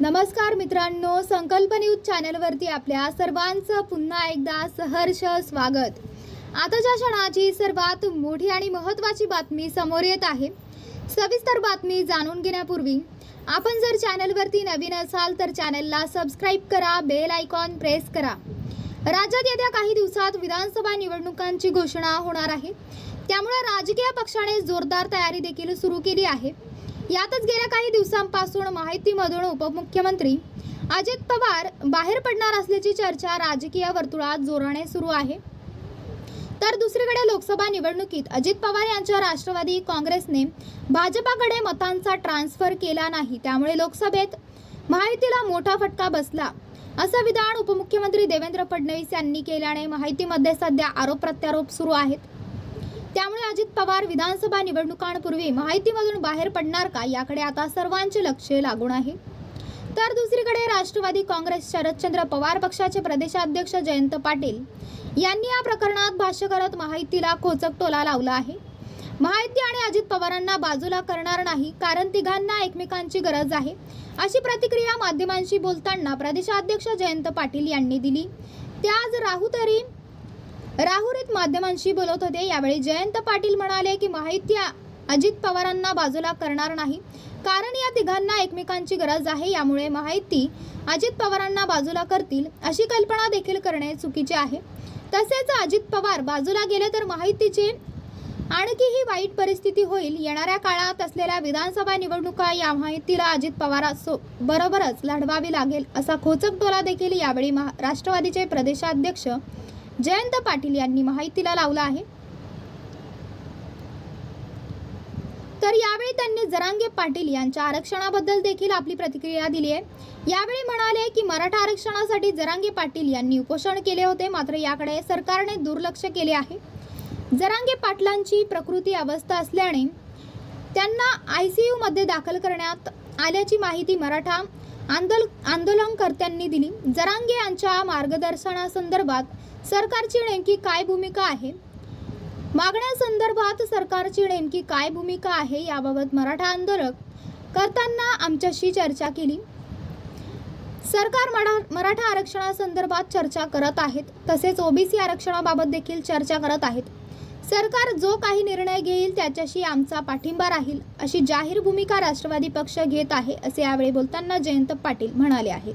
नमस्कार मित्रांनो संकल्प न्यूज चॅनलवरती आपल्या सर्वांचं पुन्हा एकदा सहर्ष स्वागत. आताच्या क्षणाची सर्वात मोठी आणि महत्त्वाची बातमी समोर येत आहे. सविस्तर बातमी जाणून घेण्यापूर्वी आपण जर चॅनलवरती नवीन असाल तर चॅनलला सबस्क्राईब करा बेल आयकॉन प्रेस करा. राज्यात येत्या काही दिवसात विधानसभा निवडणुकांची घोषणा होणार आहे. त्यामुळे राजकीय पक्षाने जोरदार तयारी देखील सुरू केली आहे. यातच गेल्या काही दिवसांपासून माहितीमधून उपमुख्यमंत्री अजित पवार बाहेर पडणार असल्याची चर्चा राजकीय वर्तुळात जोराने सुरू आहे. तर दुसरीकडे लोकसभा निवडणुकीत अजित पवार यांच्या राष्ट्रवादी काँग्रेसने भाजपाकडे मतांचा ट्रान्सफर केला नाही. त्यामुळे लोकसभेत माहितीला मोठा फटका बसला. असं विधान उपमुख्यमंत्री देवेंद्र फडणवीस यांनी केल्याने माहितीमध्ये सध्या आरोप प्रत्यारोप सुरू आहेत. त्यामुळे अजित पवार विधानसभा निवडणुकांपूर्वी माहितीमधून बाहेर पडणार का याकडे आता सर्वांचे लक्ष लागून आहे. तर दुसरीकडे राष्ट्रवादी काँग्रेस शरदचंद्र पवार पक्षाचे प्रदेशाध्यक्ष जयंत पाटील यांनी या प्रकरणात भाष्य करत माहितीला खोचक टोला लावला आहे. माहिती आणि अजित पवारांना बाजूला करणार नाही कारण तिघांना एकमेकांची गरज आहे अशी प्रतिक्रिया माध्यमांशी बोलताना प्रदेशाध्यक्ष जयंत पाटील यांनी दिली. ते आज राहुतरी राहुरीत माध्यमांशी बोलत होते. यावेळी जयंत पाटील म्हणाले की माहिती अजित पवारांना बाजूला करणार नाही. कारण या तिघांना एकमेकांची गरज आहे. यामुळे माहिती अजित पवारांना बाजूला करतील अशी कल्पना देखील करणे चुकीचे आहे. तसेच अजित पवार बाजूला गेले तर माहितीचे आणखीही वाईट परिस्थिती होईल. येणाऱ्या काळात असलेल्या विधानसभा निवडणुका या माहितीला अजित पवारांसो बरोबरच लढवावी लागेल असा खोचक टोला देखील यावेळी महा राष्ट्रवादीचे प्रदेशाध्यक्ष जयंत पाटील यांनी माहितीला लावला आहे. तर यावेळी त्यांनी जरांगे पाटील यांच्या आरक्षणाबद्दल देखील आपली प्रतिक्रिया दिली आहे. यावेळी म्हणाले की मराठा आरक्षणासाठी जरांगे पाटील यांनी उपोषण केले होते मात्र याकडे सरकारने दुर्लक्ष केले आहे. जरांगे पाटलांची प्रकृती अवस्था असल्याने त्यांना आय सी यूमध्ये दाखल करण्यात आल्याची माहिती मराठा आंदोल आंदोलनकर्त्यांनी दिली. जरांगे यांच्या मार्गदर्शनासंदर्भात सरकारची नेमकी काय भूमिका आहे? मागण्यासंदर्भात सरकारची नेमकी काय भूमिका आहे याबाबत मराठा आंदोलक करताना आमच्याशी चर्चा केली. सरकार मरा मराठा आरक्षणासंदर्भात चर्चा करत आहेत तसेच ओबीसी आरक्षणाबाबत देखील चर्चा करत आहेत. सरकार जो काही निर्णय घेईल त्याच्याशी आमचा पाठिंबा राहील अशी जाहीर भूमिका राष्ट्रवादी पक्ष घेत आहे असे यावेळी बोलताना जयंत पाटील म्हणाले आहेत.